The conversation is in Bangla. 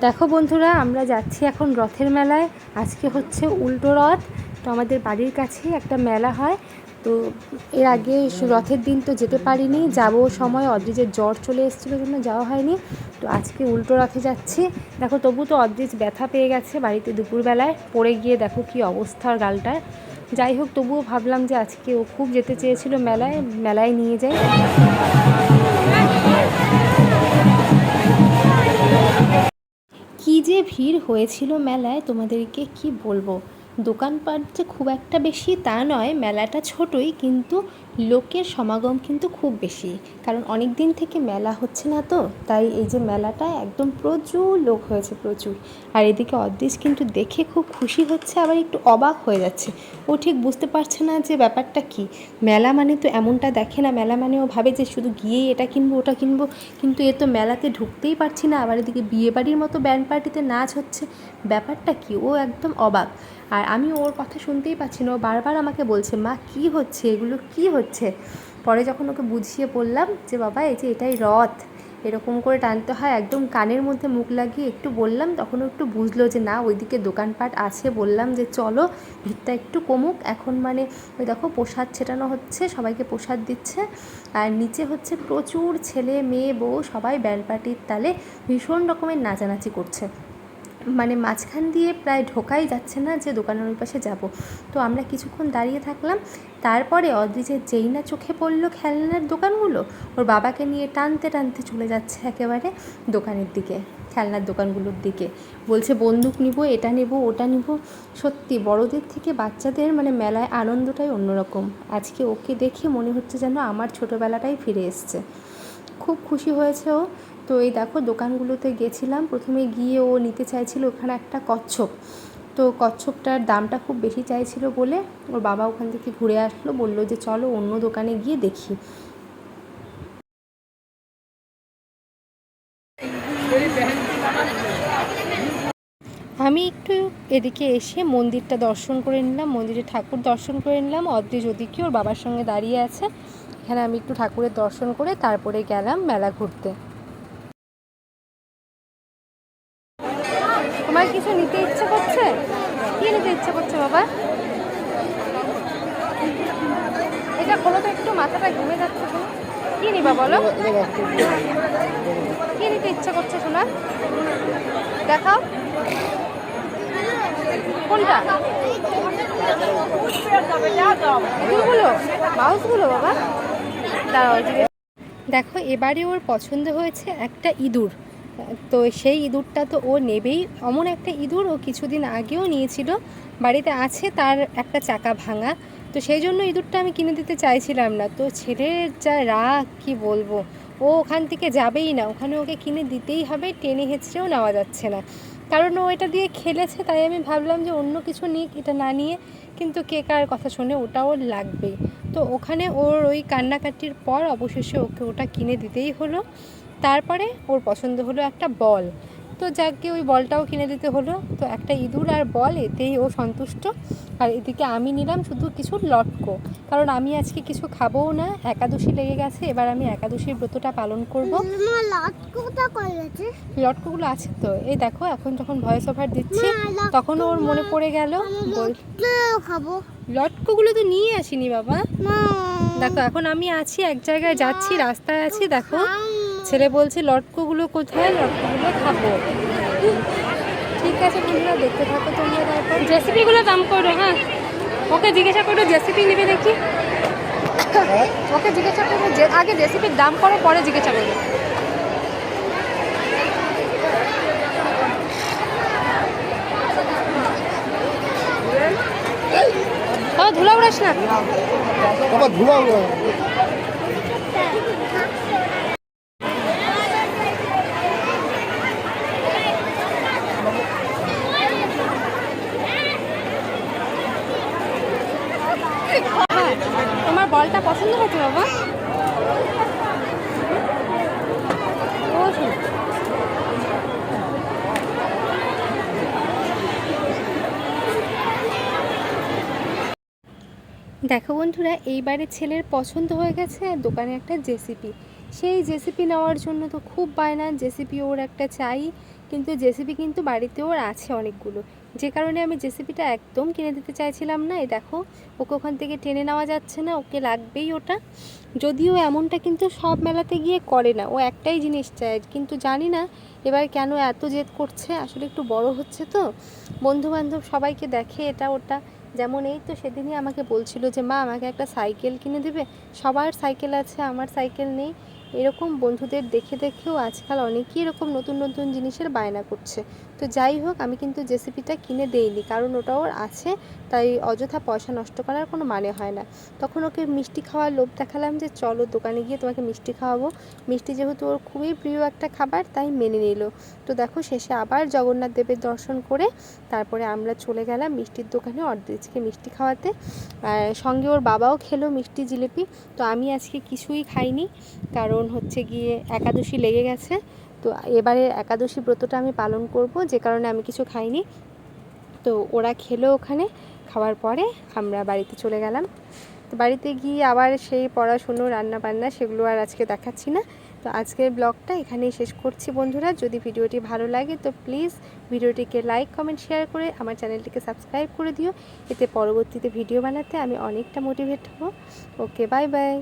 দেখো বন্ধুরা, আমরা যাচ্ছি এখন রথের মেলায়। আজকে হচ্ছে উল্টো রথ। তো আমাদের বাড়ির কাছেই একটা মেলা হয়। তো এর আগে রথের দিন তো যেতে পারিনি। যাব সময়, অদ্রিজের জ্বর চলে এসেছিল জন্য যাওয়া হয়নি। তো আজকে উল্টো রথে যাচ্ছি। দেখো, তবু তো অদ্রিজ ব্যথা পেয়ে গেছে বাড়িতে দুপুরবেলায়। পড়ে গিয়ে দেখো কি অবস্থা ওর গালটার যাই হোক, তবুও ভাবলাম যে আজকে ও খুব যেতে চেয়েছিল মেলায় মেলায় নিয়ে যাই। যে ভিড় হয়েছিল মেলায়, তোমাদেরকে কি বলব? দোকানপাট যে খুব একটা বেশি তা নয়, মেলাটা ছোটই, কিন্তু লোকের সমাগম কিন্তু খুব বেশি। কারণ অনেক দিন থেকে মেলা হচ্ছে না তো, তাই এই যে মেলাটা একদম প্রচুর লোক হয়েছে, প্রচুর। আর এদিকে অদৃশ কিন্তু দেখে খুব খুশি হচ্ছে, আবার একটু অবাক হয়ে যাচ্ছে। ও ঠিক বুঝতে পারছে না যে ব্যাপারটা কি। মেলা মানে তো এমনটা দেখে না, মেলা মানে ও ভাবে যে শুধু গিয়েই এটা কিনবো, ওটা কিনবো। কিন্তু এ তো মেলাতে ঢুকতেই পারছি না, আবার এদিকে বিয়েবাড়ির মতো ব্যান্ড পার্টিতে নাচ হচ্ছে। ব্যাপারটা কি? ও একদম অবাক। আর আমি ওর কথা শুনতেই পাচ্ছি না, ও বারবার আমাকে বলছে, মা, কি হচ্ছে? এগুলো কি হচ্ছে? পরে যখন ওকে বুঝিয়ে বললাম যে, বাবা, এই যে এটাই রথ। এরকম করে টানতে হয়, একদম কানের মধ্যে মুখ লাগিয়ে একটু বললাম তখন একটু বুঝলো যে, না, ওইদিকে দোকানপাট আছে। বললাম যে, চলো, ভিড়টা একটু কমুক। এখন মানে ওই দেখো, প্রসাদ ছেটানো হচ্ছে, সবাইকে প্রসাদ দিচ্ছে। আর নিচে হচ্ছে প্রচুর ছেলে, মেয়ে, বউ, সবাই ব্যান্ড পার্টির তালে ভীষণ রকমের নাচানাচি করছে। মানে মাঝখান দিয়ে প্রায় ঢোকাই যাচ্ছে না যে দোকানের ওই পাশে যাব। তো আমরা কিছুক্ষণ দাঁড়িয়ে থাকলাম। তারপরে অদ্রিজের যেই না চোখে পড়ল খেলনার দোকানগুলো, ওর বাবাকে নিয়ে টানতে টানতে চলে যাচ্ছে একেবারে দোকানের দিকে, খেলনার দোকানগুলোর দিকে। বলছে, বন্দুক নিব, এটা নেব, ওটা নিব। সত্যি, বড়দের থেকে বাচ্চাদের মানে মেলায় আনন্দটাই অন্যরকম। আজকে ওকে দেখে মনে হচ্ছে যেন আমার ছোটোবেলাটাই ফিরে এসছে। খুব খুশি হয়েছে ও। তো এই দেখো দোকানগুলোতে গেছিলাম। প্রথমে গিয়ে ও নিতে চাইছিল ওখানে একটা কচ্ছপ। তো কচ্ছপটার দামটা খুব বেশি চাইছিল বলে ওর বাবা ওখান থেকে ঘুরে আসলো, বলল যে চলো অন্য দোকানে গিয়ে দেখি। আমি একটু এদিকে এসে মন্দিরটা দর্শন করে নিলাম, মন্দিরে ঠাকুর দর্শন করে নিলাম। অদ্রিজ ওদিকে ওর বাবার সঙ্গে দাঁড়িয়ে আছে। এখানে আমি একটু ঠাকুরের দর্শন করে তারপরে গেলাম মেলা ঘুরতে। তোমার কিছু নিতে ইচ্ছে করছে? কি নিতে ইচ্ছে করছে বাবা? এটা খোলো তো একটু মাথাটা ঘুমে যাচ্ছে তো কি নিবা বলো? কি নিতে ইচ্ছে করছে শোনা? দেখাও। কোনটা? এগুলো মাউসগুলো বাবা? দাঁড়াও। দেখো, এবারে ওর পছন্দ হয়েছে একটা ইঁদুর। তো সেই ইঁদুরটা তো ও নেবেই। এমন একটা ইঁদুর ও কিছুদিন আগেও নিয়েছিল। বাড়িতে আছে, তার একটা চাকা ভাঙা। তো সেই জন্য ইঁদুরটা আমি কিনে দিতে চাইছিলাম না। তো ছেলের যা রাগ, কি বলব? ও ওখান থেকে যাবেই না। ওখানে ওকে কিনে দিতেই হবে, টেনে হেঁচড়েও নেওয়া যাচ্ছে না। কারণ ও এটা দিয়ে খেলেছে, তাই আমি ভাবলাম যে অন্য কিছু নিক, এটা না নিয়ে। কিন্তু কে কার কথা শুনে ওটা ওর লাগবেই। তো ওখানে ওর ওই কান্নাকাটির পর অবশেষে ওকে ওটা কিনে দিতেই হলো। তারপরে ওর পছন্দ হলো একটা বল। তো যাকে ওই বলটাও কিনে দিতে হলো। তো একটা ইঁদুর আর বল এতেই ও সন্তুষ্ট। আর এদিকে আমি নিলাম শুধু কিছু লটকো। কারণ আমি আজকে কিছু খাবোও না একাদশী লেগে গেছে। এবার আমি একাদশীর ব্রতটা পালন করব। লটকোগুলো আছে তো। এই দেখো এখন যখন ভয়েস ওভার দিচ্ছি তখন ওর মনে পড়ে গেল খাব। লটকোগুলো তো নিয়ে আসিনি বাবা। দেখো এখন আমি আছি এক জায়গায় যাচ্ছি রাস্তায় আছি দেখো। ছেলে বলছে লটকোগুলো কোথায়? লটকোগুলো খাব। ঠিক আছে বন্ধুরা দেখতে থাকো তোমরা তারপর। জেসিপিগুলো দাম করো হ্যাঁ। ওকে জিজ্ঞাসা করো জেসিপি নেবে দেখি ওকে জিজ্ঞাসা করব যে আগে জেসিপির দাম করো পরে জিজ্ঞাসা করব ধুলা উড়াস না। বাবা ধুলা উড়ো। হ্যাঁ তোমার পছন্দ বাবা? দেখো বন্ধুরা, এইবারে ছেলের পছন্দ হয়ে গেছে দোকানে একটা জেসিপি। সেই জেসিপি নেওয়ার জন্য তো খুব বায়না, জেসিপি ওর একটা চাই, কিন্তু জেসিবি কিন্তু বাড়িতে ওর আছে অনেকগুলো। যে কারণে আমি জেসিপিটা একদম কিনে দিতে চাইছিলাম না। এই দেখো, ওকে ওখান থেকে টেনে নেওয়া যাচ্ছে না, ওকে লাগবেই ওটা। যদিও এমনটা কিন্তু সব মেলাতে গিয়ে করে না, ও একটাই জিনিস চায়। কিন্তু জানি না এবার কেন এত জেদ করছে, আসলে একটু বড় হচ্ছে তো। বন্ধু বান্ধব সবাইকে দেখে এটা ওটা। যেমন এই তো সেদিনই আমাকে বলছিল যে, মা, আমাকে একটা সাইকেল কিনে দেবে, সবার সাইকেল আছে, আমার সাইকেল নেই। এরকম বন্ধুদের দেখে দেখেও আজকাল অনেকেই এরকম নতুন নতুন জিনিসের বায়না করছে। তো যাই হোক, আমি কিন্তু জেসিপিটা কিনে দেইনি, কারণ ওটা ওর আছে, তাই অযথা পয়সা নষ্ট করার কোনো মানে হয় না। তখন ওকে মিষ্টি খাওয়ার লোভ দেখালাম যে, চলো দোকানে গিয়ে তোমাকে মিষ্টি খাওয়াবো। মিষ্টি যেহেতু ওর খুবই প্রিয় একটা খাবার, তাই মেনে নিল। তো দেখো, শেষে আবার জগন্নাথ দেবের দর্শন করে তারপরে আমরা চলে গেলাম মিষ্টির দোকানে অর্ধেজকে মিষ্টি খাওয়াতে। সঙ্গে ওর বাবাও খেলো মিষ্টি জিলিপি। তো আমি আজকে কিছুই খাইনি, কারণ হচ্ছে গিয়ে একাদশী লেগে গেছে। তো এবারে একাদশী ব্রতটা আমি পালন করব, যে কারণে আমি কিছু খাইনি। তো ওরা খেলো ওখানে, খাওয়ার পরে আমরা বাড়িতে চলে গেলাম। তো বাড়িতে গিয়ে আবার সেই পড়াশুনো রান্না বান্না সেগুলো আর আজকে দেখাচ্ছি না। তো আজকের ব্লগটা এখানেই শেষ করছি বন্ধুরা। যদি ভিডিওটি ভালো লাগে তো প্লিজ ভিডিওটিকে লাইক, কমেন্ট, শেয়ার করে আমার চ্যানেলটিকে সাবস্ক্রাইব করে দিও। এতে পরবর্তীতে ভিডিও বানাতে আমি অনেকটা মোটিভেট হব। Okay, bye bye.